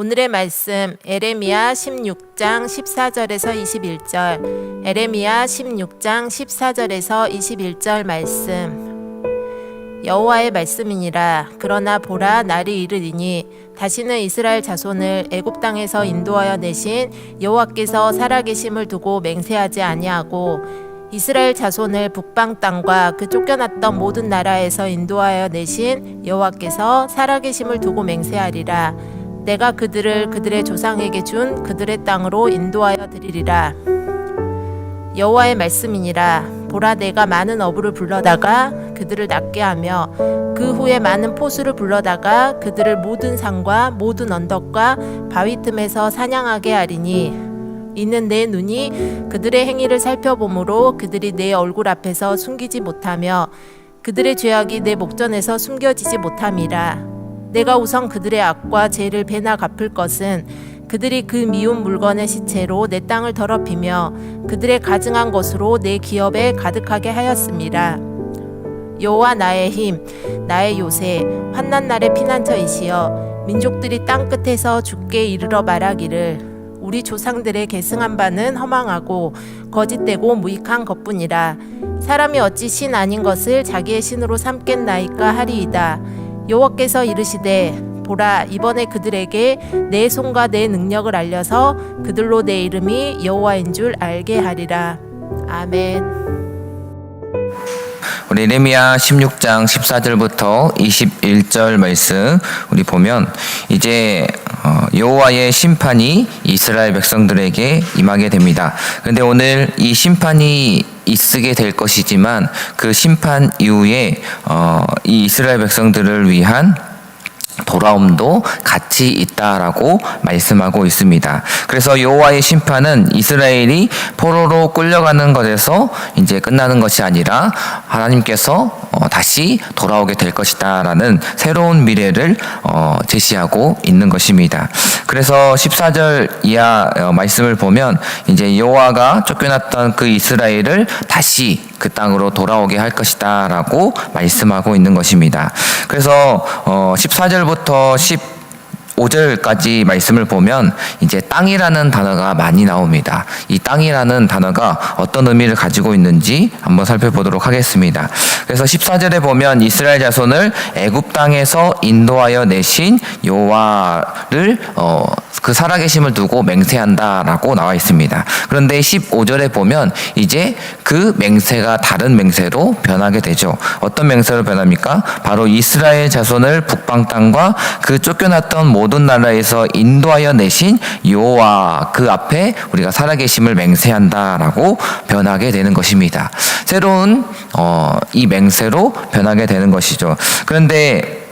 오늘의 말씀 에레미야 16장 14절에서 21절. 에레미야 16장 14절에서 21절 말씀. 여호와의 말씀이니라. 그러나 보라 날이 이르리니 다시는 이스라엘 자손을 애굽 땅에서 인도하여 내신 여호와께서 살아계심을 두고 맹세하지 아니하고 이스라엘 자손을 북방 땅과 그 쫓겨났던 모든 나라에서 인도하여 내신 여호와께서 살아계심을 두고 맹세하리라 내가 그들을 그들의 조상에게 준 그들의 땅으로 인도하여 드리리라. 여호와의 말씀이니라. 보라 내가 많은 어부를 불러다가 그들을 낫게 하며 그 후에 많은 포수를 불러다가 그들을 모든 산과 모든 언덕과 바위 틈에서 사냥하게 하리니 이는 내 눈이 그들의 행위를 살펴보므로 그들이 내 얼굴 앞에서 숨기지 못하며 그들의 죄악이 내 목전에서 숨겨지지 못함이라 내가 우선 그들의 악과 죄를 배나 갚을 것은 그들이 그 미운 물건의 시체로 내 땅을 더럽히며 그들의 가증한 것으로 내 기업에 가득하게 하였습니다. 여호와 나의 힘, 나의 요새, 환난 날의 피난처이시여 민족들이 땅 끝에서 죽게 이르러 말하기를 우리 조상들의 계승한 바는 허망하고 거짓되고 무익한 것뿐이라 사람이 어찌 신 아닌 것을 자기의 신으로 삼겠나이까 하리이다 여호와께서 이르시되 보라 이번에 그들에게 내 손과 내 능력을 알려서 그들로 내 이름이 여호와인 줄 알게 하리라 아멘. 우리 레미야 16장 14절부터 21절 말씀 우리 보면 이제 어, 여호와의 심판이 이스라엘 백성들에게 임하게 됩니다. 근데 오늘 이 심판이 있게 될 것이지만 그 심판 이후에 어, 이 이스라엘 백성들을 위한 돌아옴도 같이 있다라고 말씀하고 있습니다. 그래서 여호와의 심판은 이스라엘이 포로로 끌려가는 것에서 이제 끝나는 것이 아니라 하나님께서 어, 다시 돌아오게 될 것이다라는 새로운 미래를 어, 제시하고 있는 것입니다. 그래서 14절 이하 어, 말씀을 보면 이제 여호와가 쫓겨났던 그 이스라엘을 다시 그 땅으로 돌아오게 할 것이다라고 말씀하고 있는 것입니다. 그래서 어 14절부터 15절 까지 말씀을 보면 이제 땅이라는 단어가 많이 나옵니다. 이 땅이라는 단어가 어떤 의미를 가지고 있는지 한번 살펴보도록 하겠습니다. 그래서 14절에 보면 이스라엘 자손을 애굽 땅에서 인도하여 내신 여호와를 어, 그 살아계심을 두고 맹세한다라고 나와 있습니다. 그런데 15절에 보면 이제 그 맹세가 다른 맹세로 변하게 되죠. 어떤 맹세로 변합니까? 바로 이스라엘 자손을 북방 땅과 그 쫓겨났던 모든 나라에서 인도하여 내신 여호와 그 앞에 우리가 살아계심을 맹세한다라고 변하게 되는 것입니다. 새로운 어, 이 맹세로 변하게 되는 것이죠. 그런데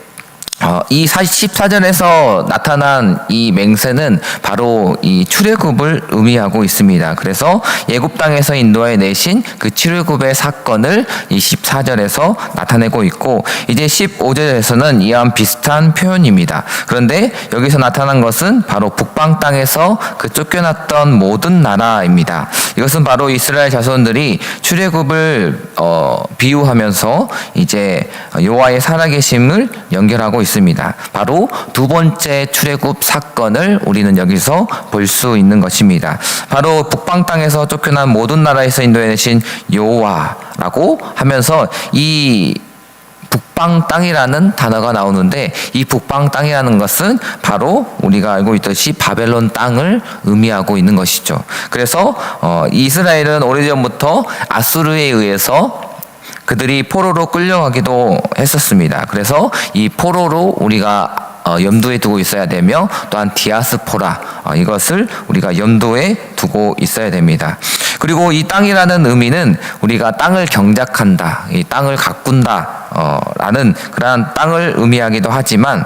어, 이 14절에서 나타난 이 맹세는 바로 이 출애굽을 의미하고 있습니다. 그래서 예굽 땅에서 인도해 내신 그 출애굽의 사건을 이 14절에서 나타내고 있고 이제 15절에서는 이와 비슷한 표현입니다. 그런데 여기서 나타난 것은 바로 북방 땅에서 그 쫓겨났던 모든 나라입니다. 이것은 바로 이스라엘 자손들이 출애굽을 어, 비유하면서 이제 여호와의 살아계심을 연결하고 있습니다. 바로 두 번째 출애굽 사건을 우리는 여기서 볼 수 있는 것입니다. 바로 북방 땅에서 쫓겨난 모든 나라에서 인도해내신 여호와라고 하면서 이 북방 땅이라는 단어가 나오는데 이 북방 땅이라는 것은 바로 우리가 알고 있듯이 바벨론 땅을 의미하고 있는 것이죠. 그래서 어, 이스라엘은 오래전부터 아수르에 의해서 그들이 포로로 끌려가기도 했었습니다. 그래서 이 포로로 우리가 어, 염두에 두고 있어야 되며 또한 디아스포라 어, 이것을 우리가 염두에 두고 있어야 됩니다. 그리고 이 땅이라는 의미는 우리가 땅을 경작한다, 이 땅을 가꾼다, 어, 라는 그러한 땅을 의미하기도 하지만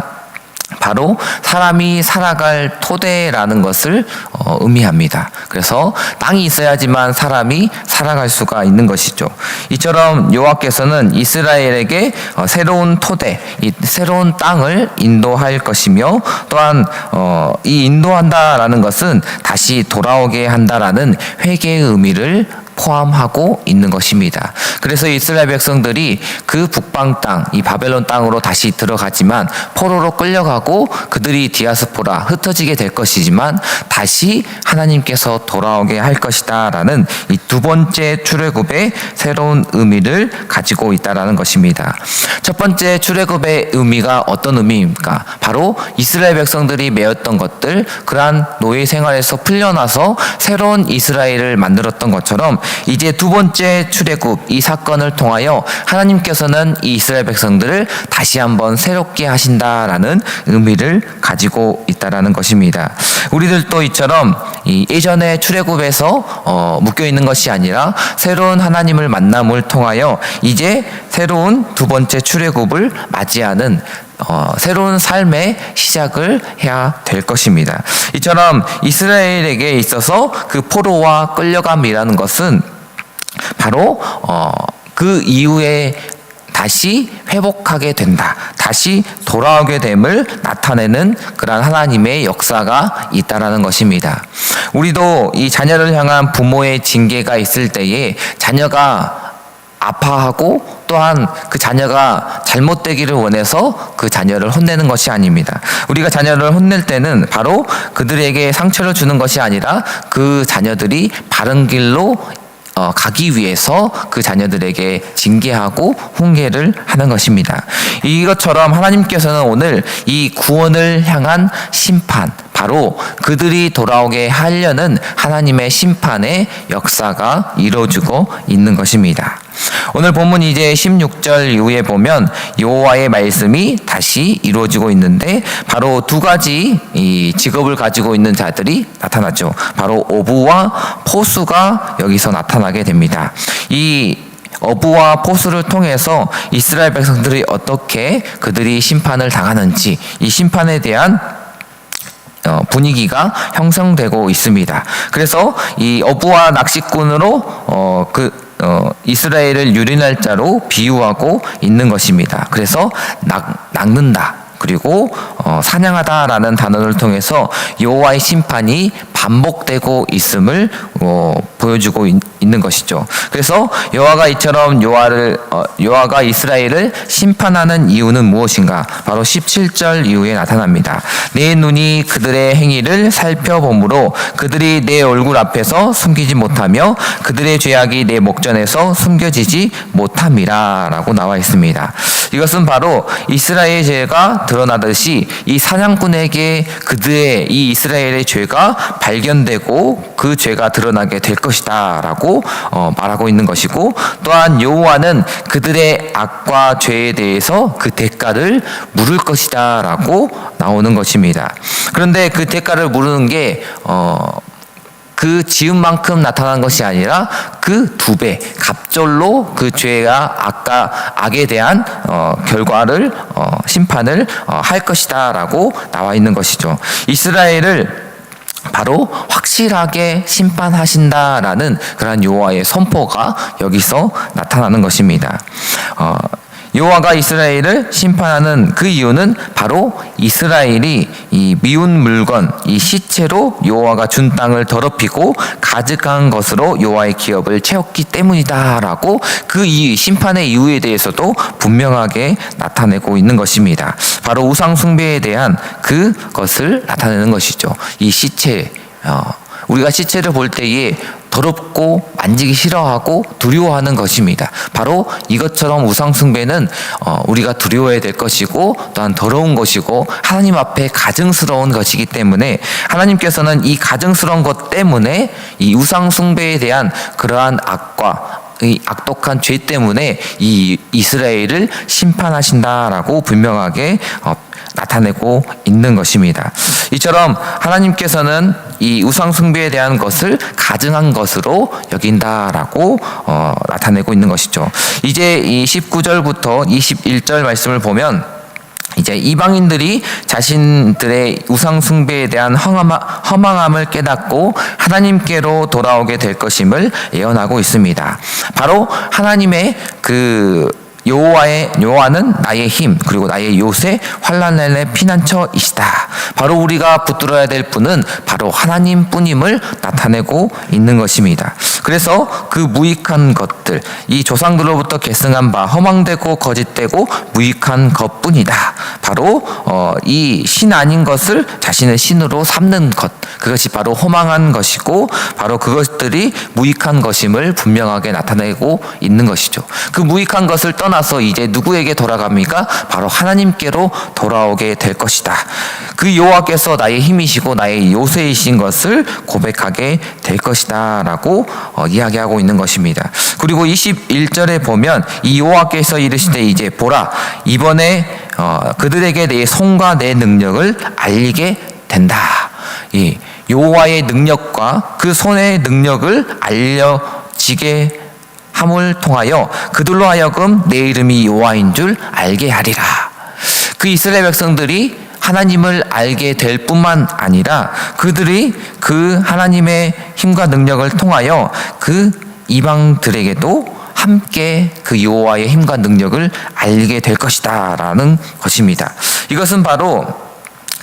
바로 사람이 살아갈 토대라는 것을 어, 의미합니다. 그래서 땅이 있어야지만 사람이 살아갈 수가 있는 것이죠. 이처럼 여호와께서는 이스라엘에게 어, 새로운 토대, 이 새로운 땅을 인도할 것이며 또한 어, 이 인도한다라는 것은 다시 돌아오게 한다라는 회개의 의미를 포함하고 있는 것입니다. 그래서 이스라엘 백성들이 그 북방 땅, 이 바벨론 땅으로 다시 들어가지만 포로로 끌려가고 그들이 디아스포라 흩어지게 될 것이지만 다시 하나님께서 돌아오게 할 것이다라는 이 두 번째 출애굽의 새로운 의미를 가지고 있다라는 것입니다. 첫 번째 출애굽의 의미가 어떤 의미입니까? 바로 이스라엘 백성들이 매였던 것들, 그러한 노예 생활에서 풀려나서 새로운 이스라엘을 만들었던 것처럼 이제 두 번째 출애굽 이 사건을 통하여 하나님께서는 이 이스라엘 백성들을 다시 한번 새롭게 하신다라는 의미를 가지고 있다라는 것입니다. 우리들도 이처럼 이 예전의 출애굽에서 어, 묶여 있는 것이 아니라 새로운 하나님을 만남을 통하여 이제 새로운 두 번째 출애굽을 맞이하는 어, 새로운 삶의 시작을 해야 될 것입니다. 이처럼 이스라엘에게 있어서 그 포로와 끌려감이라는 것은 바로 어, 그 이후에 다시 회복하게 된다. 다시 돌아오게 됨을 나타내는 그러한 하나님의 역사가 있다라는 것입니다. 우리도 이 자녀를 향한 부모의 징계가 있을 때에 자녀가 아파하고 또한 그 자녀가 잘못되기를 원해서 그 자녀를 혼내는 것이 아닙니다. 우리가 자녀를 혼낼 때는 바로 그들에게 상처를 주는 것이 아니라 그 자녀들이 바른 길로 어, 가기 위해서 그 자녀들에게 징계하고 훈계를 하는 것입니다. 이것처럼 하나님께서는 오늘 이 구원을 향한 심판, 바로 그들이 돌아오게 하려는 하나님의 심판의 역사가 이루어지고 있는 것입니다. 오늘 본문 이제 16절 이후에 보면 여호와의 말씀이 다시 이루어지고 있는데 바로 두 가지 이 직업을 가지고 있는 자들이 나타나죠. 바로 어부와 포수가 여기서 나타나게 됩니다. 이 어부와 포수를 통해서 이스라엘 백성들이 어떻게 그들이 심판을 당하는지 이 심판에 대한 어, 분위기가 형성되고 있습니다. 그래서 이 어부와 낚시꾼으로 어, 그 어, 이스라엘을 유린할 자로 비유하고 있는 것입니다. 그래서 낚, 낚는다. 그리고 어, 사냥하다라는 단어를 통해서 여호와의 심판이 반복되고 있음을 어, 보여주고 있, 는 것이죠. 그래서 여호와가 이처럼 여호와를 어, 여호와가 이스라엘을 심판하는 이유는 무엇인가? 바로 17절 이후에 나타납니다. 내 눈이 그들의 행위를 살펴보므로 그들이 내 얼굴 앞에서 숨기지 못하며 그들의 죄악이 내 목전에서 숨겨지지 못함이라라고 나와 있습니다. 이것은 바로 이스라엘의 죄가 드러나듯이 이 사냥꾼에게 그들의 이 이스라엘의 죄가 발견되고 그 죄가 드러나게 될 것이다라고 어, 말하고 있는 것이고 또한 여호와는 그들의 악과 죄에 대해서 그 대가를 물을 것이다라고 나오는 것입니다. 그런데 그 대가를 물는 게 어, 그 지은 만큼 나타난 것이 아니라 그 두 배, 갑절로 그 죄가 악과 악에 대한 어, 결과를 어, 심판을 어, 할 것이다라고 나와 있는 것이죠. 이스라엘을 바로 확실하게 심판하신다라는 그런 여호와의 선포가 여기서 나타나는 것입니다. 어, 여호와가 이스라엘을 심판하는 그 이유는 바로 이스라엘이 이 미운 물건, 이 시체로 여호와가 준 땅을 더럽히고 가득한 것으로 여호와의 기업을 채웠기 때문이다라고 그 이 심판의 이유에 대해서도 분명하게 나타내고 있는 것입니다. 바로 우상 숭배에 대한 그것을 나타내는 것이죠. 이 시체 어, 우리가 시체를 볼 때에 더럽고 만지기 싫어하고 두려워하는 것입니다. 바로 이것처럼 우상숭배는 어, 우리가 두려워해야 될 것이고 또한 더러운 것이고 하나님 앞에 가증스러운 것이기 때문에 하나님께서는 이 가증스러운 것 때문에 이 우상숭배에 대한 그러한 악과 이 악독한 죄 때문에 이 이스라엘을 심판하신다라고 분명하게 어, 나타내고 있는 것입니다. 이처럼 하나님께서는 이 우상 숭배에 대한 것을 가증한 것으로 여긴다라고 어, 나타내고 있는 것이죠. 이제 이 19절부터 21절 말씀을 보면 이제 이방인들이 자신들의 우상 숭배에 대한 허망함을 깨닫고 하나님께로 돌아오게 될 것임을 예언하고 있습니다. 바로 하나님의 그 여호와의 여호와는 나의 힘 그리고 나의 요새 환란날의 피난처이시다. 바로 우리가 붙들어야 될 분은 바로 하나님뿐임을 나타내고 있는 것입니다. 그래서 그 무익한 것들 이 조상들로부터 계승한 바 허망되고 거짓되고 무익한 것뿐이다. 바로 어, 이 신 아닌 것을 자신의 신으로 삼는 것 그것이 바로 허망한 것이고 바로 그것들이 무익한 것임을 분명하게 나타내고 있는 것이죠. 그 무익한 것을 떠나서 이제 누구에게 돌아갑니까? 바로 하나님께로 돌아오게 될 것이다. 그 여호와께서 나의 힘이시고 나의 요새이신 것을 고백하게 될 것이다라고 어, 이야기하고 있는 것입니다. 그리고 21절에 보면 이 여호와께서 이르시되 이제 보라 이번에 어, 그들에게 내 손과 내 능력을 알리게 된다. 이 여호와의 능력과 그 손의 능력을 알려지게 함을 통하여 그들로 하여금 내 이름이 여호와인 줄 알게 하리라. 그 이스라엘 백성들이 하나님을 알게 될 뿐만 아니라 그들이 그 하나님의 힘과 능력을 통하여 그 이방들에게도 함께 그 여호와의 힘과 능력을 알게 될 것이다라는 것입니다. 이것은 바로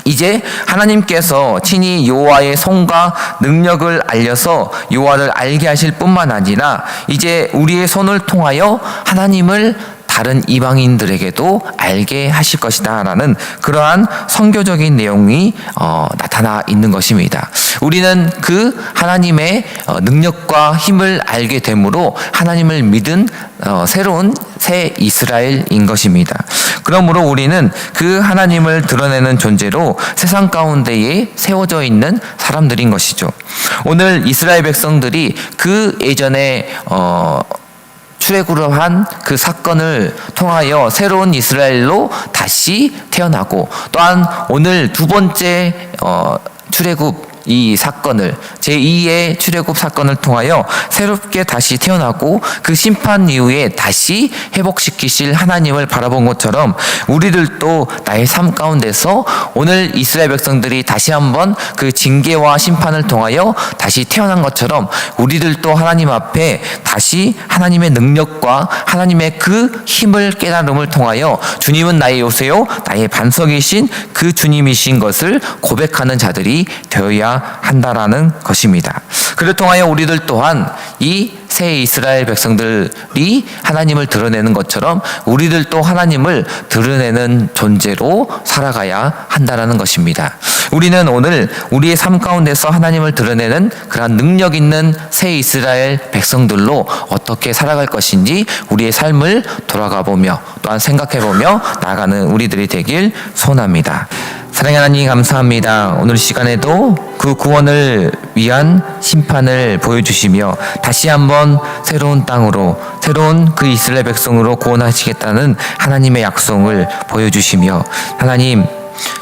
이제 하나님께서 친히 여호와의 손과 능력을 알려서 여호와를 알게 하실 뿐만 아니라 이제 우리의 손을 통하여 하나님을 다른 이방인들에게도 알게 하실 것이다라는 그러한 선교적인 내용이 어, 나타나 있는 것입니다. 우리는 그 하나님의 어, 능력과 힘을 알게 되므로 하나님을 믿은 어, 새로운 새 이스라엘인 것입니다. 그러므로 우리는 그 하나님을 드러내는 존재로 세상 가운데에 세워져 있는 사람들인 것이죠. 오늘 이스라엘 백성들이 그 예전에 어, 출애굽을 한 그 사건을 통하여 새로운 이스라엘로 다시 태어나고 또한 오늘 두 번째 어, 출애굽 이 사건을 제2의 출애굽 사건을 통하여 새롭게 다시 태어나고 그 심판 이후에 다시 회복시키실 하나님을 바라본 것처럼 우리들도 나의 삶 가운데서 오늘 이스라엘 백성들이 다시 한번 그 징계와 심판을 통하여 다시 태어난 것처럼 우리들도 하나님 앞에 다시 하나님의 능력과 하나님의 그 힘을 깨달음을 통하여 주님은 나의 요새요 나의 반석이신 그 주님이신 것을 고백하는 자들이 되어야 한다라는 것입니다. 그를 통하여 우리들 또한 이 새 이스라엘 백성들이 하나님을 드러내는 것처럼 우리들도 하나님을 드러내는 존재로 살아가야 한다라는 것입니다. 우리는 오늘 우리의 삶 가운데서 하나님을 드러내는 그러한 능력 있는 새 이스라엘 백성들로 어떻게 살아갈 것인지 우리의 삶을 돌아가 보며 또한 생각해 보며 나아가는 우리들이 되길 소원합니다. 사랑하는 하나님 감사합니다. 오늘 시간에도 그 구원을 위한 심판을 보여주시며 다시 한번 새로운 땅으로 새로운 그 이스라엘 백성으로 구원하시겠다는 하나님의 약속을 보여주시며 하나님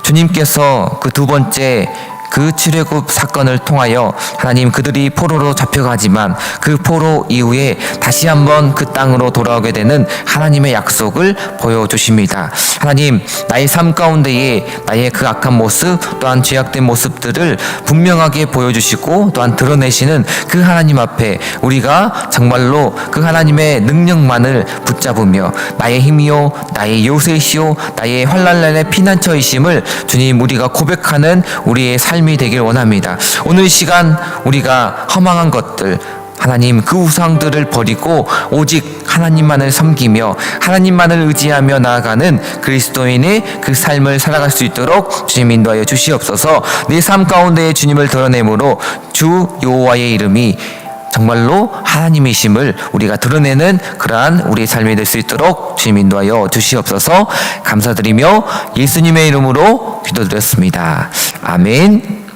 주님께서 그 두 번째 그 출애굽 사건을 통하여 하나님 그들이 포로로 잡혀가지만 그 포로 이후에 다시 한번 그 땅으로 돌아오게 되는 하나님의 약속을 보여주십니다. 하나님 나의 삶 가운데에 나의 그 악한 모습 또한 죄악된 모습들을 분명하게 보여주시고 또한 드러내시는 그 하나님 앞에 우리가 정말로 그 하나님의 능력만을 붙잡으며 나의 힘이요 나의 요새시요 나의 환란날의 피난처이심을 주님 우리가 고백하는 우리의 삶이 되길 원합니다. 오늘 이 시간 우리가 허망한 것들 하나님 그 우상들을 버리고 오직 하나님만을 섬기며 하나님만을 의지하며 나아가는 그리스도인의 그 삶을 살아갈 수 있도록 주님 인도하여 주시옵소서 내 삶 가운데 주님을 드러내므로 주 여호와의 이름이 정말로 하나님이심을 우리가 드러내는 그러한 우리의 삶이 될 수 있도록 주님 인도하여 주시옵소서 감사드리며 예수님의 이름으로 기도드렸습니다. 아멘.